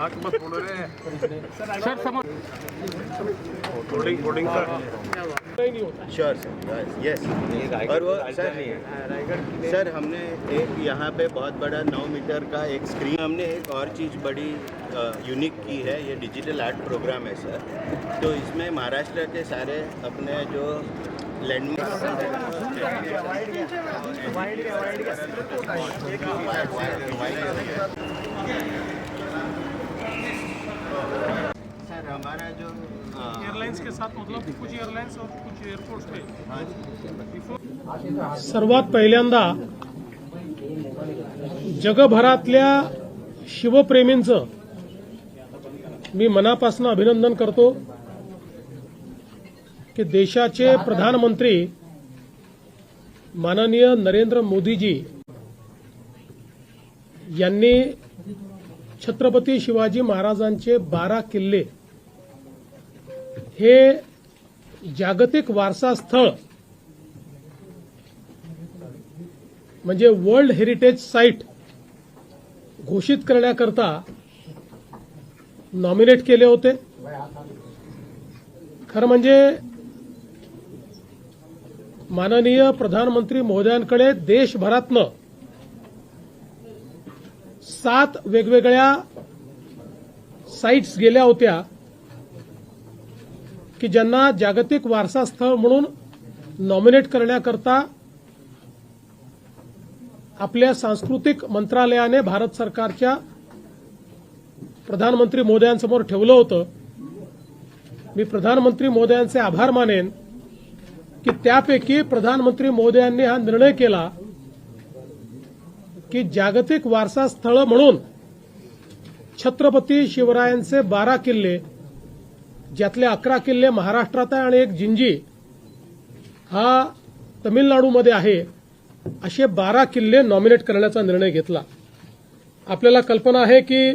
Sir sir समोर sir समोर sure sir yes और वो सर सर हमने एक यहाँ पे बहुत बड़ा नौ मीटर का एक स्क्रीन हमने एक और चीज़ बड़ी यूनिक की है ये डिजिटल आर्ट प्रोग्राम है सर तो इसमें महाराष्ट्र के सारे अपने जो लैंडमार्क एयरलाइंस के साथ मतलब कुछ एयरलाइंस और कुछ सर्वात पहिल्यांदा जगभरातल्या शिवप्रेमींचं मी मनापासून अभिनंदन करतो की देशाचे प्रधानमंत्री माननीय नरेंद्र मोदीजी यांनी छत्रपती शिवाजी महाराजांचे बारा किल्ले हे जागतिक वारसा स्थळ म्हणजे वर्ल्ड हेरिटेज साईट घोषित करण्याकरता नॉमिनेट केले होते. खरं म्हणजे माननीय प्रधानमंत्री महोदयांकडे देशभरातनं सात वेगवेगळ्या साईट्स गेल्या होत्या. की ज्यांना जागतिक वारसा स्थळ म्हणून नॉमिनेट करण्याकरता आपल्या सांस्कृतिक मंत्रालयाने भारत सरकारच्या प्रधानमंत्री मोदयांसमोर ठेवलं होतं. मी प्रधानमंत्री मोदयांचे आभार मानेन की त्यापैकी प्रधानमंत्री मोदयांनी हा निर्णय केला की जागतिक वारसा स्थळ म्हणून छत्रपती शिवरायांचे बारा किल्ले ज्यातले अकरा किल्ले महाराष्ट्रात आहे आणि एक जिंजी हा तमिळनाडूमध्ये आहे असे बारा किल्ले नॉमिनेट करण्याचा निर्णय घेतला. आपल्याला कल्पना आहे की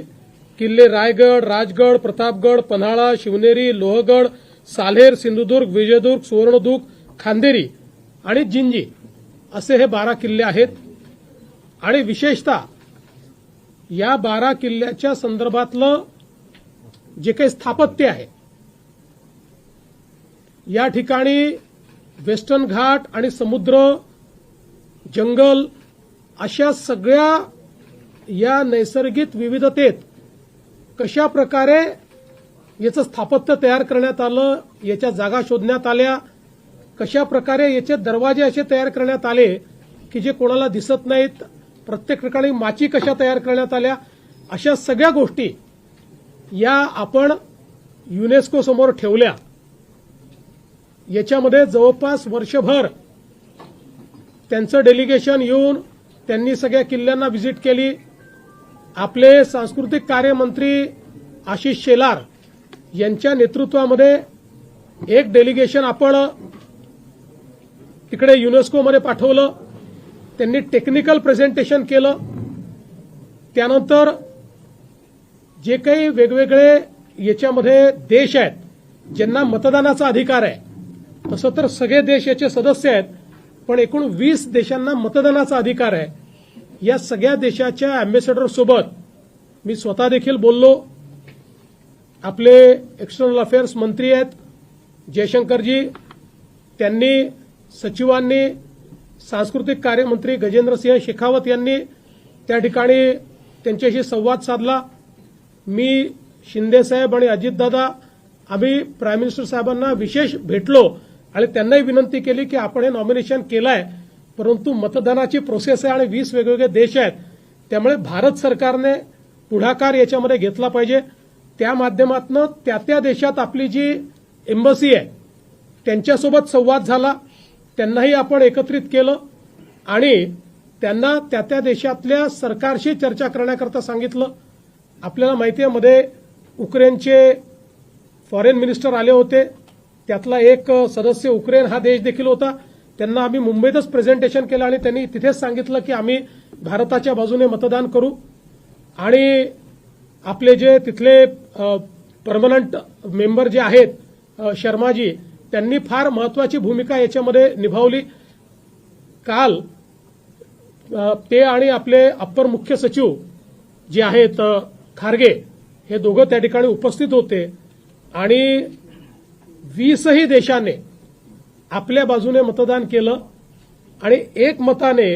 किल्ले रायगड राजगड प्रतापगड पन्हाळा शिवनेरी लोहगड सालेर सिंधुदुर्ग विजयदुर्ग सुवर्णदुर्ग खांदेरी आणि जिंजी असे हे बारा किल्ले आहेत. आणि विशेषतः या बारा किल्ल्याच्या संदर्भातलं जे काही स्थापत्य आहे या ठिकाणी वेस्टर्न घाट आणि समुद्र जंगल अशा सगळ्या या नैसर्गिक विविधतेत कशा प्रकारे याचं स्थापत्य तयार करण्यात आलं याच्या जागा शोधण्यात आल्या कशा प्रकारे याचे दरवाजे असे तयार करण्यात आले की जे कोणाला दिसत नाहीत प्रत्येक ठिकाणी माची कशा तयार करण्यात आल्या अशा सगळ्या गोष्टी या आपण युनेस्को समोर ठेवल्या. याच्यामध्ये जवळपास वर्षभर त्यांचं डेलिगेशन येऊन त्यांनी सगळ्या किल्ल्यांना व्हिजिट केली. आपले सांस्कृतिक कार्यमंत्री आशिष शेलार यांच्या नेतृत्वामध्ये एक डेलिगेशन आपण तिकडे युनेस्कोमध्ये पाठवलं. त्यांनी टेक्निकल प्रेझेंटेशन केलं. त्यानंतर जे काही वेगवेगळे याच्यामध्ये देश आहेत ज्यांना मतदानाचा अधिकार आहे तसं तर सगळे देश याचे सदस्य आहेत पण एकूण वीस देशांना मतदानाचा अधिकार आहे. या सगळ्या देशाच्या अँबेसेडर सोबत मी स्वतः देखील बोललो. आपले एक्सटर्नल अफेअर्स मंत्री आहेत जयशंकरजी त्यांनी सचिवांनी सांस्कृतिक कार्यमंत्री गजेंद्रसिंह शेखावत यांनी त्या ठिकाणी त्यांच्याशी संवाद साधला. मी शिंदेसाहेब आणि अजितदादा आम्ही प्राईम मिनिस्टर साहेबांना विशेष भेटलो. आणि त्यांनाही विनंती केली की आपण हे नॉमिनेशन केलं आहे परंतु मतदानाची प्रोसेस आहे आणि वीस वेगवेगळे देश आहेत. त्यामुळे भारत सरकारने पुढाकार याच्यामध्ये घेतला पाहिजे. त्या माध्यमातून त्या त्या देशात आपली जी एम्बसी आहे त्यांच्यासोबत संवाद झाला. त्यांनाही आपण एकत्रित केलं. आणि त्यांना त्या त्या देशातल्या सरकारशी चर्चा करण्याकरता सांगितलं. आपल्याला माहिती आहे मध्ये उक्रेनचे फॉरेन मिनिस्टर आले होते. त्यातला एक सदस्य उक्रेन हा देश देखील होता. त्यांना आम्ही मुंबईतच प्रेझेंटेशन केलं आणि त्यांनी तिथेच सांगितलं की आम्ही भारताच्या बाजूने मतदान करू. आणि आपले जे तिथले परमनंट मेंबर जे आहेत शर्माजी त्यांनी फार महत्वाची भूमिका याच्यामध्ये निभावली. काल ते आणि आपले अप्पर मुख्य सचिव जे आहेत खारगे हे दोघं त्या ठिकाणी उपस्थित होते. आणि वीसही देशाने आपल्या बाजूने मतदान केलं आणि एक मताने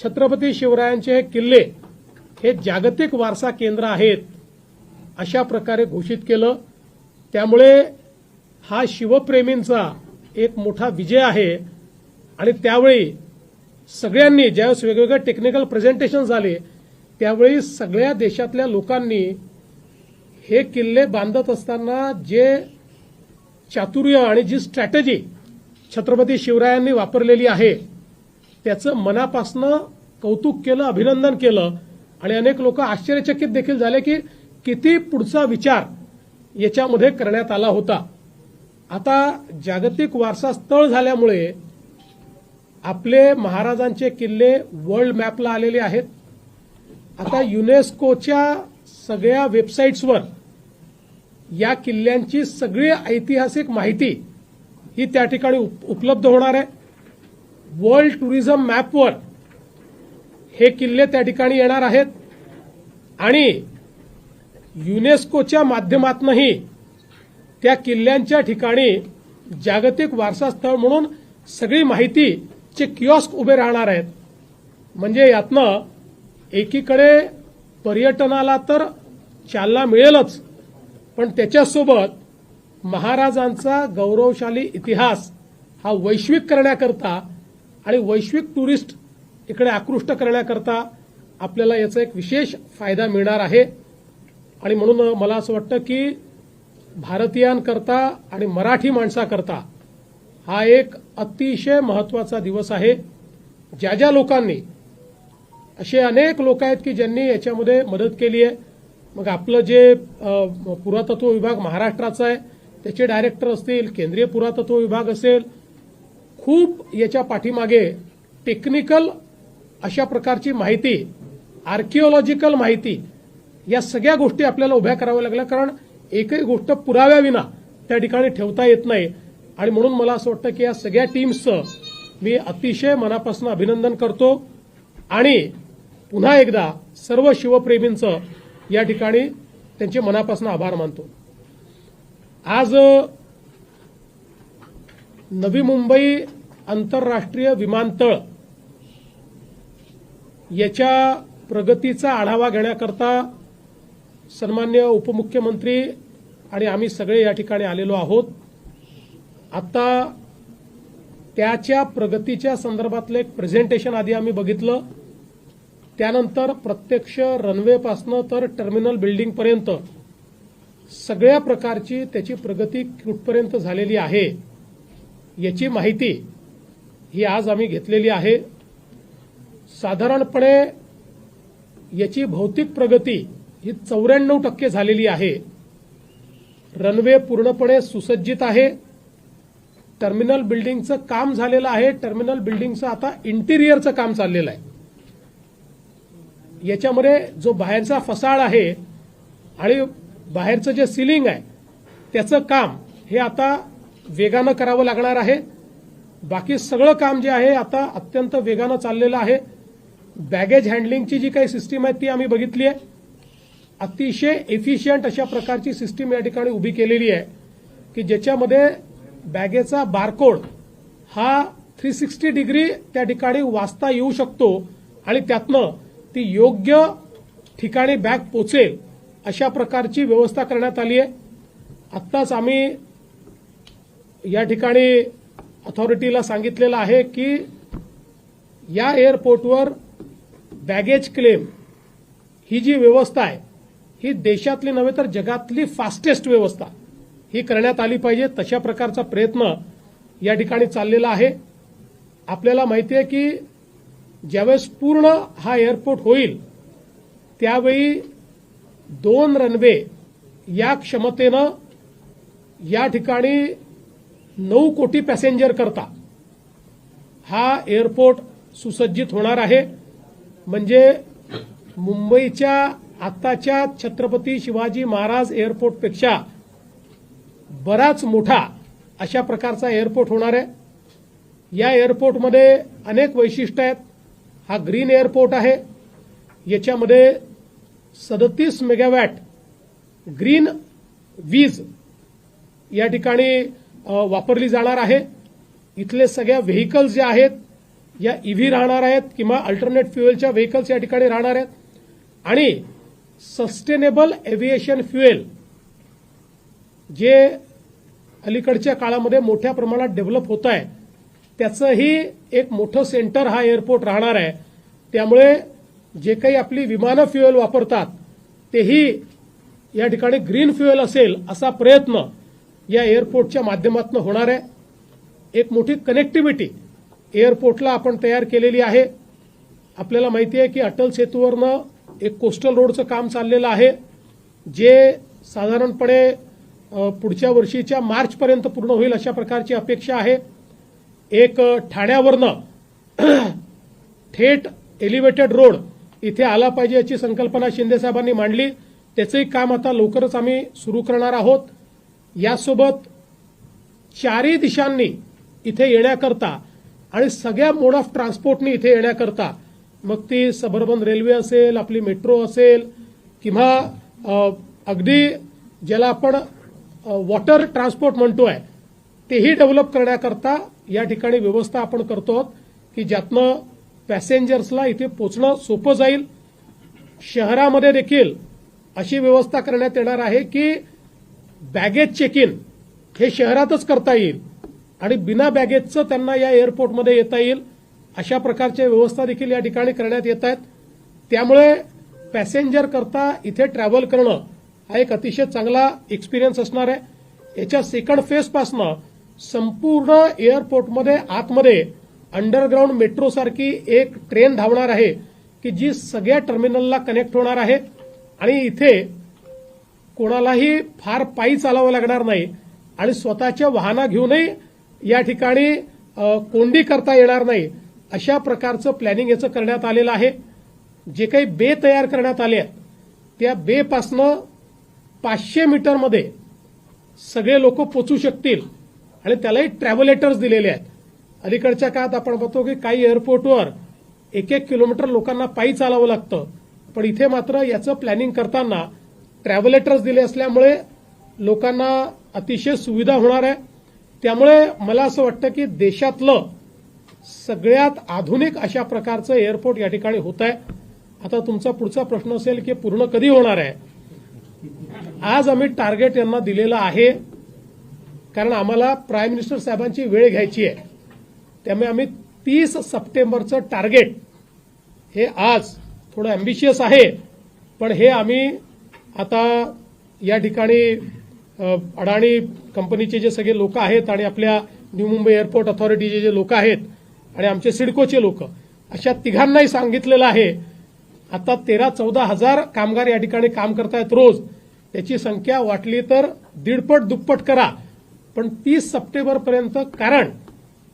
छत्रपती शिवरायांचे हे किल्ले हे जागतिक वारसा केंद्र आहेत अशा प्रकारे घोषित केलं. त्यामुळे हा शिवप्रेमींचा एक मोठा विजय आहे आणि त्यावेळी सगळ्यांनी ज्यावेळेस वेगवेगळे टेक्निकल प्रेझेंटेशन झाले त्यावेळी सगळ्या देशातल्या लोकांनी हे किल्ले बांधत असताना जे चातुर्य आणि जी स्ट्रॅटेजी छत्रपती शिवरायांनी वापरलेली आहे त्याचं मनापासनं कौतुक केलं अभिनंदन केलं आणि अनेक लोक आश्चर्यचकित देखील झाले की किती पुढचा विचार याच्यामध्ये करण्यात आला होता. आता जागतिक वारसा स्थळ झाल्यामुळे आपले महाराजांचे किल्ले वर्ल्ड मॅपला आलेले आहेत. आता युनेस्कोच्या सगळ्या वेबसाईट्सवर या किल्ल्यांची सगळी ऐतिहासिक माहिती ही त्या ठिकाणी उप- उपलब्ध होणार आहे. वर्ल्ड टुरिझम मॅपवर हे किल्ले त्या ठिकाणी येणार आहेत. आणि युनेस्कोच्या माध्यमातूनही त्या किल्ल्यांच्या ठिकाणी जागतिक वारसा स्थळ म्हणून सगळी माहितीचे किऑस्क उभे राहणार आहेत. म्हणजे यातनं एकीकडे पर्यटनाला तर चालना मिळेलच पण त्याच्यासोबत महाराजांचा गौरवशाली इतिहास हा वैश्विक करण्याकरता आणि वैश्विक टुरिस्ट इकडे आकृष्ट करण्याकरता आपल्याला याचा एक विशेष फायदा मिळणार आहे. आणि म्हणून मला असं वाटतं की भारतीयांकरता आणि मराठी माणसाकरता हा एक अतिशय महत्त्वाचा दिवस आहे. ज्या ज्या लोकांनी असे अनेक लोक आहेत की ज्यांनी याच्यामध्ये मदत केली आहे. मग आपलं जे पुरातत्व विभाग महाराष्ट्राचा आहे त्याचे डायरेक्टर असतील केंद्रीय पुरातत्व विभाग असेल खूप याच्या पाठीमागे टेक्निकल अशा प्रकारची माहिती आर्किओलॉजिकल माहिती या सगळ्या गोष्टी आपल्याला उभ्या कराव्या लागल्या. कारण एकही गोष्ट पुराव्याविना त्या ठिकाणी ठेवता येत नाही. आणि म्हणून मला असं वाटतं की या सगळ्या टीम्सचं मी अतिशय मनापासून अभिनंदन करतो. आणि पुन्हा एकदा सर्व शिवप्रेमींचं या ठिकाणी त्यांचे मनापासून आभार मानतो. आज नवी मुंबई आंतरराष्ट्रीय विमानतळ याच्या प्रगतीचा आढावा घेण्याकरता सन्मान्य उपमुख्यमंत्री आणि आम्ही सगळे या ठिकाणी आलेलो आहोत. आता त्याच्या प्रगतीच्या संदर्भातलं एक प्रेझेंटेशन आधी आम्ही बघितलं. त्यानंतर प्रत्यक्ष रनवेपासनं तर टर्मिनल बिल्डिंगपर्यंत सगळ्या प्रकारची त्याची प्रगती कुठपर्यंत झालेली आहे याची माहिती ही आज आम्ही घेतलेली आहे. साधारणपणे याची भौतिक प्रगती ही चौऱ्याण्णव टक्के झालेली आहे. रनवे पूर्णपणे सुसज्जित आहे. टर्मिनल बिल्डिंगचं काम झालेलं आहे. टर्मिनल बिल्डिंगचं आता इंटिरियरचं काम चाललेलं आहे. याच्यामध्ये जो बाहेरचा फसाड आहे आणि बाहेरचं जे सिलिंग आहे त्याचं काम हे आता वेगानं करावं लागणार आहे. बाकी सगळं काम जे आहे आता अत्यंत वेगानं चाललेलं आहे. बॅगेज हँडलिंगची जी काही सिस्टीम आहे ती आम्ही बघितली आहे. अतिशय एफिशियंट अशा प्रकारची सिस्टीम या ठिकाणी उभी केलेली आहे की ज्याच्यामध्ये बॅगेचा बारकोड हा थ्री सिक्स्टी डिग्री त्या ठिकाणी वाचता येऊ शकतो आणि त्यातनं ती योग्य ठिकाणी बॅग पोचेल अशा प्रकारची व्यवस्था करण्यात आली आहे. आत्ताच आम्ही या ठिकाणी अथॉरिटीला सांगितलेलं आहे की या एअरपोर्टवर बॅगेज क्लेम ही जी व्यवस्था आहे ही देशातली नव्हे तर जगातली फास्टेस्ट व्यवस्था ही करण्यात आली पाहिजे. तशा प्रकारचा प्रयत्न या ठिकाणी चाललेला आहे. आपल्याला माहिती आहे की ज्यावेळेस पूर्ण हा एअरपोर्ट होईल त्यावेळी दोन रनवे या क्षमतेनं या ठिकाणी नऊ कोटी पॅसेंजर करता. हा एअरपोर्ट सुसज्जित होणार आहे. म्हणजे मुंबईच्या आत्ताच्या छत्रपती शिवाजी महाराज एअरपोर्टपेक्षा बराच मोठा अशा प्रकारचा एअरपोर्ट होणार आहे. या एअरपोर्टमध्ये अनेक वैशिष्ट्य आहेत. हा ग्रीन एअरपोर्ट आहे. याच्यामध्ये सदतीस मेगावॅट ग्रीन वीज या ठिकाणी वापरली जाणार आहे. इथले सगळ्या व्हेकल्स जे आहेत या ईव्ही राहणार आहेत किंवा अल्टरनेट फ्युएलच्या व्हेकल्स या ठिकाणी राहणार आहेत. आणि सस्टेनेबल एव्हिएशन फ्युएल जे अलीकडच्या काळामध्ये मोठ्या प्रमाणात डेव्हलप होत आहे. त्याचंही एक मोठं सेंटर हा एअरपोर्ट राहणार आहे. त्यामुळे जे काही आपली विमानं फ्युएल वापरतात तेही या ठिकाणी ग्रीन फ्युएल असेल असा प्रयत्न या एअरपोर्टच्या माध्यमातून होणार आहे. एक मोठी कनेक्टिव्हिटी एअरपोर्टला आपण तयार केलेली आहे. आपल्याला माहिती आहे की अटल सेतूवरनं एक कोस्टल रोडचं काम चाललेलं आहे जे साधारणपणे पुढच्या वर्षीच्या मार्चपर्यंत पूर्ण होईल अशा प्रकारची अपेक्षा आहे. एक ठाण्यावरनं थेट एलिव्हेटेड रोड इथे आला पाहिजे याची संकल्पना शिंदे साहेबांनी मांडली. त्याचंही काम आता लवकरच आम्ही सुरू करणार आहोत. यासोबत चारही दिशांनी इथे येण्याकरता आणि सगळ्या मोड ऑफ ट्रान्सपोर्टनी इथे येण्याकरता मग ती सबर्बन रेल्वे असेल आपली मेट्रो असेल किंवा अगदी ज्याला आपण वॉटर ट्रान्सपोर्ट म्हणतोय तेही डेव्हलप करण्याकरता या ठिकाणी व्यवस्था आपण करतो आहोत की ज्यातनं पॅसेंजर्सला इथे पोचणं सोपं जाईल. शहरामध्ये देखील अशी व्यवस्था करण्यात येणार आहे की बॅगेज चेक इन हे शहरातच करता येईल आणि बिना बॅगेजचं त्यांना या एअरपोर्टमध्ये येता येईल. अशा प्रकारच्या व्यवस्था देखील या ठिकाणी करण्यात येत आहेत. त्यामुळे पॅसेंजर करता इथे ट्रॅव्हल करणं हा एक अतिशय चांगला एक्सपिरियन्स असणार आहे. याच्या सेकंड फेजपासनं संपूर्ण एअरपोर्टमध्ये आतमध्ये अंडरग्राऊंड मेट्रो सारखी एक ट्रेन धावणार आहे की जी सगळ्या टर्मिनलला कनेक्ट होणार आहे आणि इथे कोणालाही फार पायी चालावं लागणार नाही आणि स्वतःच्या वाहनं घेऊनही या ठिकाणी कोंडी करता येणार नाही. अशा प्रकारचं प्लॅनिंग याचं करण्यात आलेलं आहे. जे काही बे तयार करण्यात आले आहेत त्या बेपासनं पाचशे मीटरमध्ये सगळे लोक पोचू शकतील. आणि त्यालाही ट्रॅव्हलेटर्स दिलेले आहेत. अलीकडच्या काळात आपण बघतो की काही एअरपोर्टवर एक एक किलोमीटर लोकांना पायी चालावं लागतं. पण इथे मात्र याचं प्लॅनिंग करताना ट्रॅव्हलेटर्स दिले असल्यामुळे लोकांना अतिशय सुविधा होणार आहे. त्यामुळे मला असं वाटतं की देशातलं सगळ्यात आधुनिक अशा प्रकारचं एअरपोर्ट या ठिकाणी होत आहे. आता तुमचा पुढचा प्रश्न असेल की पूर्ण कधी होणार आहे? आज आम्ही टार्गेट यांना दिलेलं आहे. कारण आम्हाला प्राईम मिनिस्टर साहेबांची वेळ घ्यायची आहे. त्यामुळे आम्ही तीस सप्टेंबरचं टार्गेट हे आज थोडं अम्बिशियस आहे पण हे आम्ही आता या ठिकाणी अडाणी कंपनीचे जे सगळे लोक आहेत आणि आपल्या न्यू मुंबई एअरपोर्ट अथॉरिटीचे जे लोक आहेत आणि आमचे सिडकोचे लोक अशा तिघांनाही सांगितलेलं आहे आता तेरा चौदा हजार कामगार या ठिकाणी काम करतायत रोज त्याची संख्या वाटली तर दीडपट दुप्पट करा. पण तीस सप्टेंबरपर्यंत कारण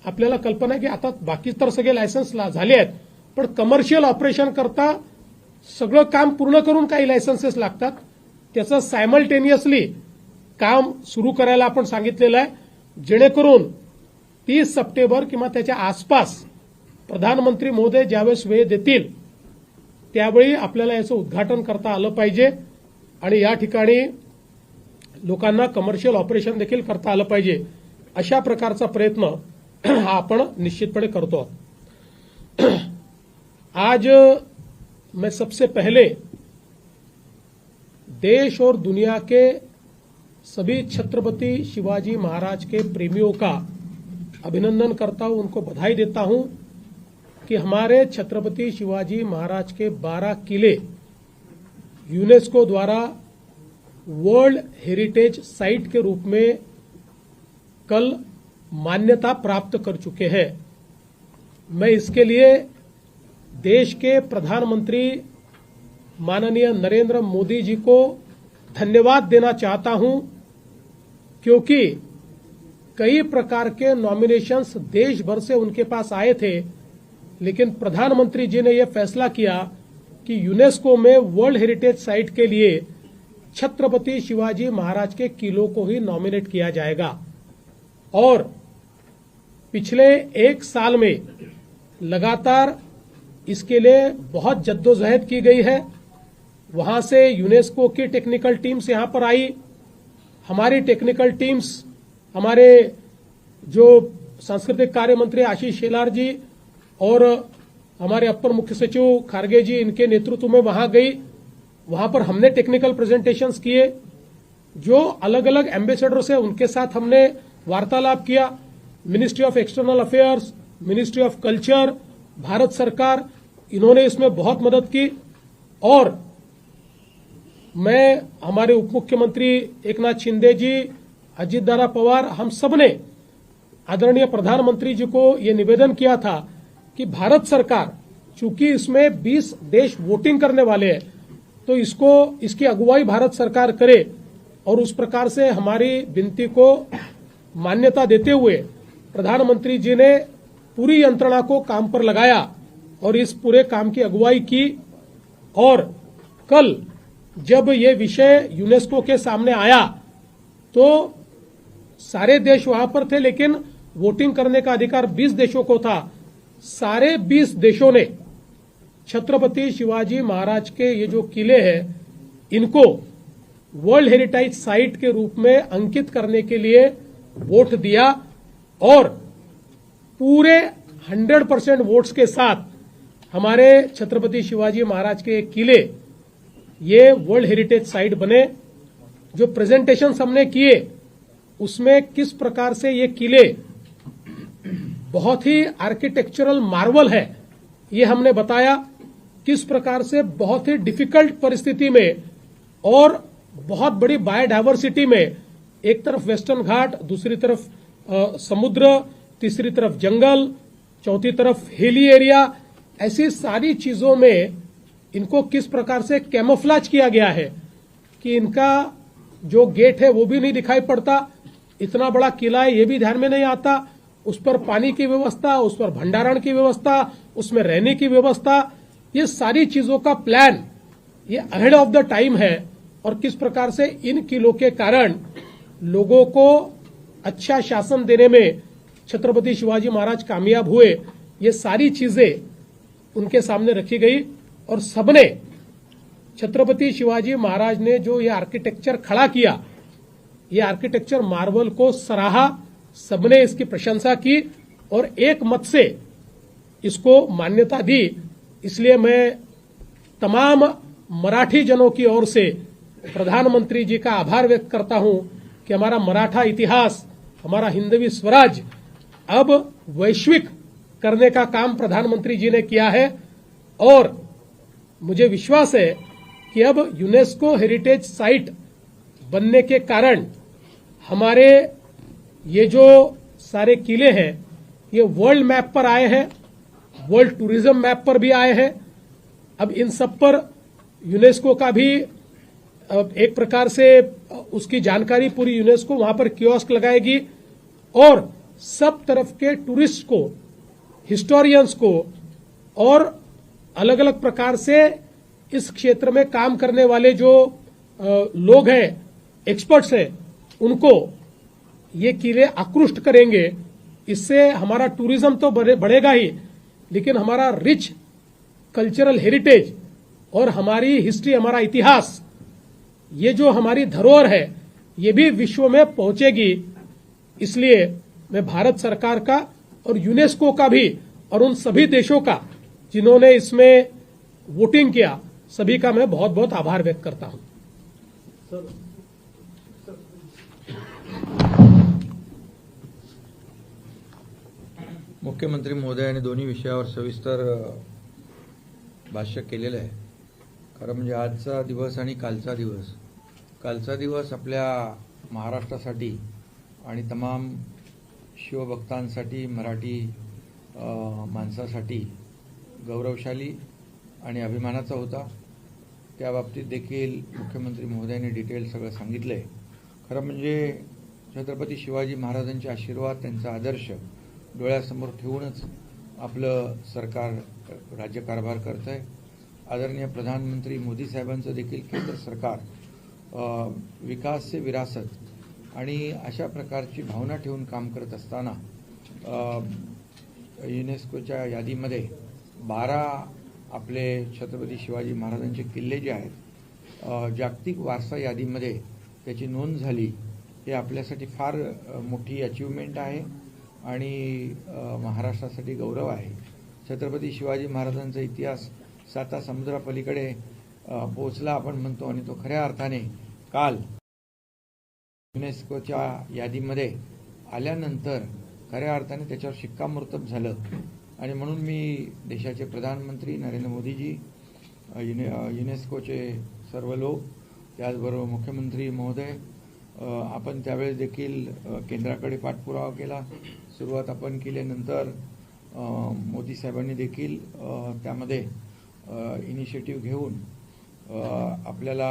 आपल्याला कल्पना आहे की आता बाकी तर सगळे लायसन्स झाले आहेत पण कमर्शियल ऑपरेशन करता सगळं काम पूर्ण करून काही लायसन्सेस लागतात. त्याचं सायमल्टेनियसली काम सुरू करायला आपण सांगितलेलं आहे. जेणेकरून तीस सप्टेंबर किंवा त्याच्या आसपास प्रधानमंत्री मोदी ज्यावेळेस वेळ देतील त्यावेळी आपल्याला याचं उद्घाटन करता आलं पाहिजे. आणि या ठिकाणी लोकांना कमर्शियल ऑपरेशन देखील करता आलं पाहिजे. अशा प्रकारचा प्रयत्न हा निश्चितपणे करतो आज, मैं सबसे पहले देश और दुनिया के सभी छत्रपति शिवाजी महाराज के प्रेमियों का अभिनंदन करता हूँ, उनको बधाई देता हूँ कि हमारे छत्रपति शिवाजी महाराज के 12 किले यूनेस्को द्वारा वर्ल्ड हेरिटेज साइट के रूप में कल मान्यता प्राप्त कर चुके हैं। मैं इसके लिए देश के प्रधानमंत्री माननीय नरेंद्र मोदी जी को धन्यवाद देना चाहता हूँ, क्योंकि कई प्रकार के नॉमिनेशंस देश भर से उनके पास आए थे, लेकिन प्रधानमंत्री जी ने यह फैसला किया कि यूनेस्को में वर्ल्ड हेरिटेज साइट के लिए छत्रपति शिवाजी महाराज के किलों को ही नॉमिनेट किया जाएगा। और पिछले एक साल में लगातार इसके लिए बहुत जद्दोजहद की गई है। वहाँ से यूनेस्को की टेक्निकल टीम्स यहाँ पर आई। हमारी टेक्निकल टीम्स हमारे जो सांस्कृतिक कार्य मंत्री आशीष शेलार जी और हमारे अपर मुख्य सचिव खारगे जी, इनके नेतृत्व में वहाँ गई। वहाँ पर हमने टेक्निकल प्रेजेंटेशंस किए, जो अलग अलग एम्बेसडर्स है, उनके साथ हमने वार्तालाप KIA. Ministry of external affairs ministry of culture Bharat सरकार, इन्होंने इसमें बहुत मदद की। और मैं, हमारे उप मुख्यमंत्री एकनाथ शिंदे जी, अजीत दारा पवार, हम सबने आदरणीय प्रधानमंत्री जी को ये निवेदन किया था कि भारत सरकार, चूँकि इसमें 20 देश वोटिंग करने वाले हैं तो इसको, इसकी अगुवाई भारत सरकार करे और उस प्रकार से हमारी विनती को मान्यता देते हुए प्रधानमंत्री जी ने पूरी यंत्रणा को काम पर लगाया और इस पूरे काम की अगुवाई की। और कल जब ये विषय यूनेस्को के सामने आया तो सारे देश वहाँ पर थे, लेकिन वोटिंग करने का अधिकार 20 देशों को था। सारे 20 देशों ने छत्रपति शिवाजी महाराज के ये जो किले हैं, इनको वर्ल्ड हेरिटेज साइट के रूप में अंकित करने के लिए वोट दिया और पूरे 100 परसेंट वोट्स के साथ हमारे छत्रपति शिवाजी महाराज के किले, ये वर्ल्ड हेरिटेज साइट बने। जो प्रेजेंटेशन हमने किए, उसमें किस प्रकार से ये किले बहुत ही आर्किटेक्चरल मार्वल है, ये हमने बताया। किस प्रकार से बहुत ही डिफ़िकल्ट परिस्थिति में और बहुत बड़ी बायोडाइवर्सिटी में एक तरफ़ वेस्टर्न घाट दूसरी तरफ़ अ, समुद्र तीसरी तरफ़ जंगल चौथी तरफ़ हिली एरिया ऐसी सारी चीज़ों में इनको किस प्रकार से कैमोफ्लाज किया गया है कि इनका जो गेट है वो भी नहीं दिखाई पड़ता इतना बड़ा किला है ये भी ध्यान में नहीं आता उस पर पानी की व्यवस्था उस पर भंडारण की व्यवस्था उसमें रहने की व्यवस्था ये सारी चीज़ों का प्लान ये अहेड ऑफ़ द टाइम है। और किस प्रकार से इन किलों के कारण लोगों को अच्छा शासन देने में छत्रपति शिवाजी महाराज कामयाब हुए, ये सारी चीज़ें उनके सामने रखी गई। और सबने छत्रपति शिवाजी महाराज ने जो ये आर्किटेक्चर खड़ा किया, ये आर्किटेक्चर मार्वल को सराहा, सबने इसकी प्रशंसा की। और एक मत से इसको मान्यता दी इसलिए मैं तमाम मराठी जनों की ओर से प्रधानमंत्री जी का आभार व्यक्त करता हूँ कि हमारा मराठा इतिहास, हमारा हिंदवी स्वराज अब वैश्विक करने का काम प्रधानमंत्री जी ने किया है और मुझे विश्वास है कि अब यूनेस्को हेरिटेज साइट बनने के कारण हमारे ये जो सारे किले हैं, ये वर्ल्ड मैप पर आए हैं वर्ल्ड टूरिज़्म मैप पर भी आए हैं। अब इन सब पर यूनेस्को का भी एक प्रकार से उसकी जानकारी पूरी यूनेस्को वहाँ पर क्योस्क लगाएगी और सब तरफ़ के टूरिस्ट को, हिस्टोरियंस को और अलग अलग प्रकार से इस क्षेत्र में काम करने वाले जो लोग हैं एक्सपर्ट्स हैं, उनको ये किले आकृष्ट करेंगे। इससे हमारा टूरिज़्म तो बढ़ेगा ही। लेकिन हमारा रिच कल्चरल हेरिटेज और हमारी हिस्ट्री हमारा इतिहास, ये जो हमारी धरोहर है, ये भी विश्व में पहुंचेगी। इसलिए मैं भारत सरकार का और यूनेस्को का भी और उन सभी देशों का, जिन्होंने इसमें वोटिंग किया, सभी का मैं बहुत बहुत आभार व्यक्त करता हूँ। मुख्यमंत्री महोदयांनी दोन्ही विषयावर सविस्तर भाष्य केलेलं आहे. खरं म्हणजे आजचा दिवस आणि कालचा दिवस. कालचा दिवस आपल्या महाराष्ट्रासाठी आणि तमाम शिवभक्तांसाठी मराठी माणसासाठी गौरवशाली आणि अभिमानाचा होता. त्या बाबतीत देखील मुख्यमंत्री महोदयांनी डिटेल सगळं सांगितलं आहे खरं म्हणजे छत्रपती शिवाजी महाराजांचे आशीर्वाद त्यांचा आदर्श डोळ्यासमोर ठेवूनच आपलं सरकार राज्यकारभार करत आहे आदरणीय प्रधानमंत्री मोदी साहेबांचं देखील केंद्र सरकार विकास से विरासत आणि अशा प्रकारची भावना ठेवून काम करत असताना युनेस्कोच्या यादीमध्ये बारा आपले छत्रपती शिवाजी महाराजांचे किल्ले जे आहेत जागतिक वारसा यादीमध्ये त्याची नोंद झाली. हे आपल्यासाठी फार मोठी अचिव्हमेंट आहे. आणि महाराष्ट्रासाठी गौरव आहे. छत्रपती शिवाजी महाराजांचा इतिहास साता समुद्रापलीकडे पोचला पोहोचला आपण म्हणतो आणि तो खऱ्या अर्थाने काल युनेस्कोच्या यादीमध्ये आल्यानंतर खऱ्या अर्थाने त्याच्यावर शिक्कामोर्तब झालं. आणि म्हणून मी देशाचे प्रधानमंत्री नरेंद्र मोदीजी युने युनेस्कोचे सर्व लोक त्याचबरोबर मुख्यमंत्री महोदय आपण त्यावेळेस देखील केंद्राकडे पाठपुरावा केला. सुरुवात आपण केल्यानंतर मोदी साहेबांनी देखील त्यामध्ये इनिशिएटिव्ह घेऊन आपल्याला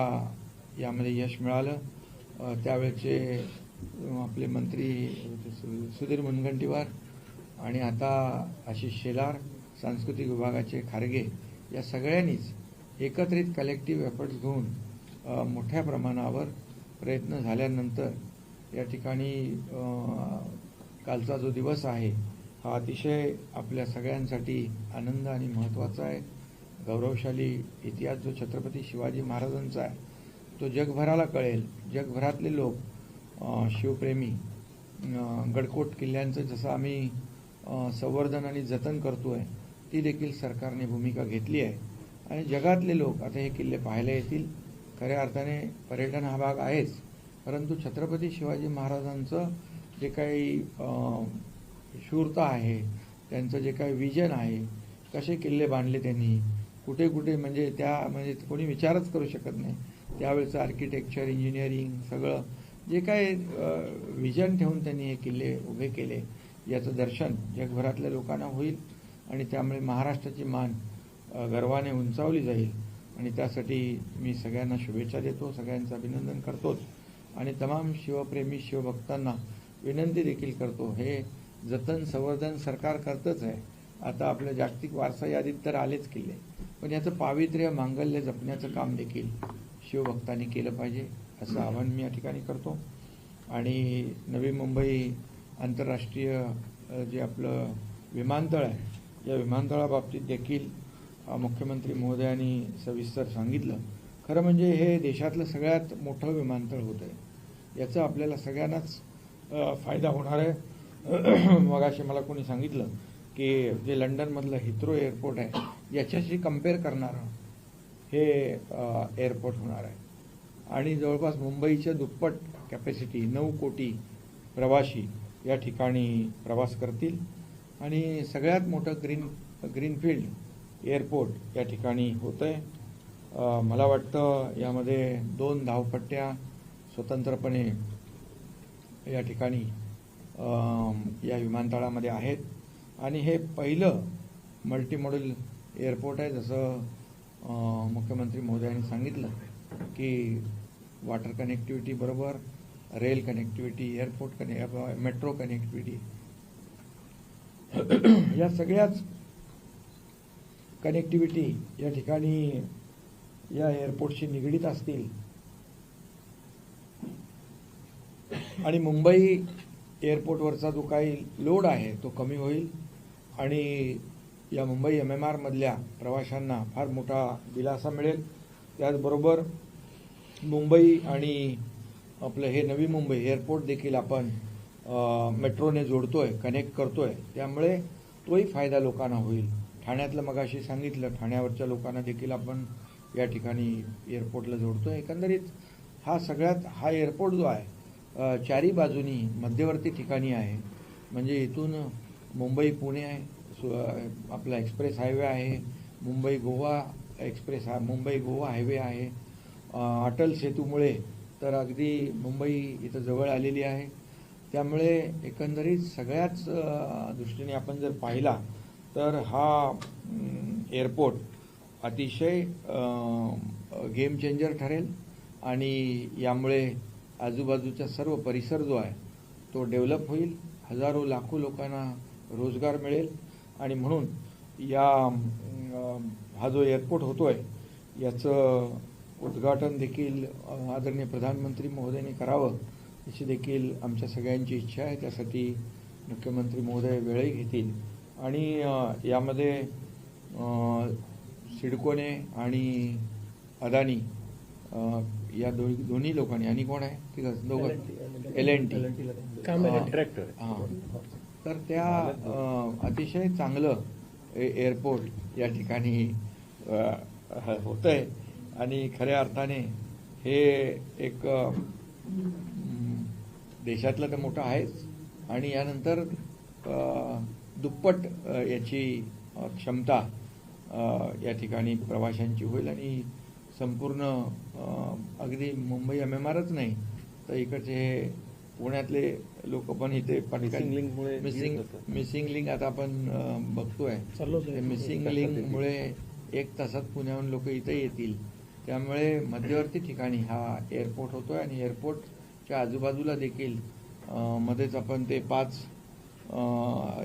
यामध्ये यश मिळालं. त्यावेळचे आपले मंत्री सुधीर मुनगंटीवार आणि आता आशिष शेलार सांस्कृतिक विभागाचे खारगे या सगळ्यांनीच एकत्रित कलेक्टिव्ह एफर्ट्स घेऊन मोठ्या प्रमाणावर प्रयत्न झाल्यानंतर या ठिकाणी कालचा जो दिवस आहे हा अतिशय आपल्या सगळ्यांसाठी आनंद आणि महत्त्वाचा आहे. गौरवशाली इतिहास जो छत्रपती शिवाजी महाराजांचा आहे तो जगभराला कळेल. जगभरातले लोक शिवप्रेमी गडकोट किल्ल्यांचं जसं आम्ही संवर्धन आणि जतन करतो आहे ती देखील सरकारने भूमिका घेतली आहे. आणि जगातले लोक आता हे किल्ले पाहायला येतील. खऱ्या अर्थाने पर्यटन हा भाग आहेच. परंतु छत्रपती शिवाजी महाराजांचं जे काही शूरता आहे त्यांचं जे काही विजन आहे कसे किल्ले बांधले त्यांनी कुठे कुठे म्हणजे त्या म्हणजे कोणी विचारच करू शकत नाही. त्यावेळेचं आर्किटेक्चर इंजिनिअरिंग सगळं जे काय विजन ठेवून त्यांनी हे किल्ले उभे केले याचं दर्शन जगभरातल्या लोकांना होईल आणि त्यामुळे महाराष्ट्राची मान गर्वाने उंचावली जाईल. आणि त्यासाठी मी सगळ्यांना शुभेच्छा देतो सगळ्यांचं अभिनंदन करतोच. आणि तमाम शिवप्रेमी शिवभक्तांना विनंती देखील करतो. हे जतन संवर्धन सरकार करतच आहे. आता आपल्या जागतिक वारसा यादीत तर आलेच किल्ले. पण याचं पावित्र्य मांगल्य जपण्याचं काम देखील शिवभक्तांनी केलं पाहिजे असं आवाहन मी या ठिकाणी करतो. आणि नवी मुंबई आंतरराष्ट्रीय जे आपलं विमानतळ आहे या विमानतळाबाबतीत देखील मुख्यमंत्री महोदयांनी सविस्तर सांगितलं. खरं म्हणजे हे देशातलं सगळ्यात मोठं विमानतळ होतं आहे याचं आपल्याला सगळ्यांनाच फायदा होणार आहे. मगाशी मला कोणी सांगितलं की जे लंडनमधलं हिथ्रो एअरपोर्ट आहे याच्याशी कंपेअर करणारं हे एअरपोर्ट होणार आहे. आणि जवळपास मुंबईच्या दुप्पट कॅपॅसिटी नऊ कोटी प्रवासी या ठिकाणी प्रवास करतील. आणि सगळ्यात मोठं ग्रीन ग्रीनफील्ड एअरपोर्ट या ठिकाणी होतं आहे मला वाटतं यामध्ये दोन धावपट्ट्या स्वतंत्रपणे या ठिकाणी या विमानतळामध्ये आहेत. आणि हे पहिलं मल्टीमॉडल एअरपोर्ट आहे जसं मुख्यमंत्री महोदयांनी सांगितलं की वॉटर कनेक्टिव्हिटी बरोबर रेल कनेक्टिव्हिटी एअरपोर्ट कने मेट्रो कनेक्टिव्हिटी या सगळ्याच कनेक्टिव्हिटी या ठिकाणी या एअरपोर्टशी निगडीत असतील आणि मुंबई एअरपोर्टवरचा जो काही लोड आहे तो कमी होईल. आणि या मुंबई एम एम आरमधल्या प्रवाशांना फार मोठा दिलासा मिळेल. त्याचबरोबर मुंबई आणि आपलं हे नवी मुंबई एअरपोर्ट देखील आपण मेट्रोने जोडतो आहे कनेक्ट करतो आहे त्यामुळे तोही फायदा लोकांना होईल. ठाण्यातलं मगाशी सांगितलं ठाण्यावरच्या लोकांना देखील आपण या ठिकाणी एअरपोर्टला जोडतो आहे एकंदरीत हा सगळ्यात हा एअरपोर्ट जो आहे चारी बाजूनी मध्यवर्ती ठिकाणी आहे. म्हणजे इथून मुंबई पुणे आहे सु- आपला एक्सप्रेस हायवे आहे. मुंबई गोवा एक्सप्रेस हा मुंबई गोवा हायवे आहे. अटल सेतूमुळे तर अगदी मुंबई इथं जवळ आलेली आहे. त्यामुळे एकंदरीत सगळ्याच दृष्टीने आपण जर पाहिला तर हा एअरपोर्ट अतिशय गेम चेंजर ठरेल. आणि यामुळे आजूबाजूचा सर्व परिसर जो आहे तो डेव्हलप होईल. हजारो लाखो लोकांना रोजगार मिळेल. आणि म्हणून या हा जो एअरपोर्ट होतो आहे याचं उद्घाटन देखील आदरणीय प्रधानमंत्री महोदयांनी करावं अशी देखील आमच्या सगळ्यांची इच्छा आहे. त्यासाठी मुख्यमंत्री महोदय वेळही घेतील. आणि यामध्ये सिडकोने आणि अदानी या दो दोन्ही लोकांनी. आणि कोण आहे? ठीक आहे दोघं. एल एन टी हां. तर त्या अतिशय चांगलं ए- एअरपोर्ट या ठिकाणी होतं आहे आणि खऱ्या अर्थाने हे एक देशातलं तर मोठं आहेच. आणि यानंतर दुप्पट याची क्षमता या ठिकाणी प्रवाशांची होईल आणि संपूर्ण अं, अगदी मुंबई एम एम आरच नाही तर इकडचे हे पुण्यातले लोक पण इथे पटकन मिसिंग मिसिंग लिंक आता आपण बघतोय. मिसिंग लिंकमुळे एक तासात पुण्याहून लोक इथे येतील. त्यामुळे मध्यवर्ती ठिकाणी हा एअरपोर्ट होतोय आणि एअरपोर्टच्या आजूबाजूला देखील मध्येच आपण ते पाच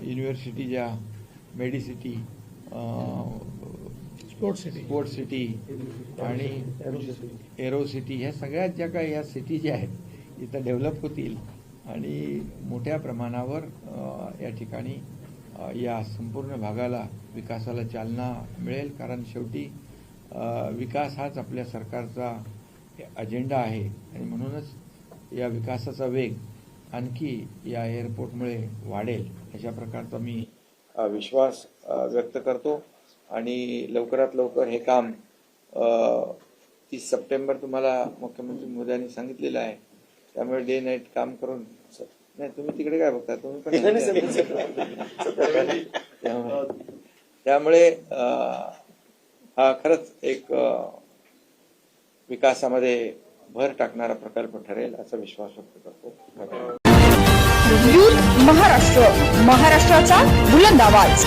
युनिव्हर्सिटी ज्या medicity sport city sport city आणि एरो सिटी ह्या सगळ्यात ज्या काही ह्या सिटी ज्या आहेत इथं डेव्हलप होतील आणि मोठ्या प्रमाणावर या ठिकाणी या संपूर्ण भागाला विकासाला चालना मिळेल. कारण शेवटी विकास हाच आपल्या सरकारचा अजेंडा आहे. आणि म्हणूनच या विकासाचा वेग आणखी या एअरपोर्टमुळे वाढेल अशा प्रकारचा मी विश्वास व्यक्त करतो. आणि लवकरात लवकर हे काम तीस सप्टेंबर तुम्हाला मुख्यमंत्री मोदयांनी सांगितलेलं आहे. त्यामुळे डे नाईट काम करून नाही तुम्ही तिकडे काय बघता? तुम्ही पण त्यामुळे- हा खरंच एक विकासामध्ये भर टाकणारा प्रकल्प ठरेल असा विश्वास व्यक्त करतो. महाराष्ट्र महाराष्ट्राचा बुलंद आवाज.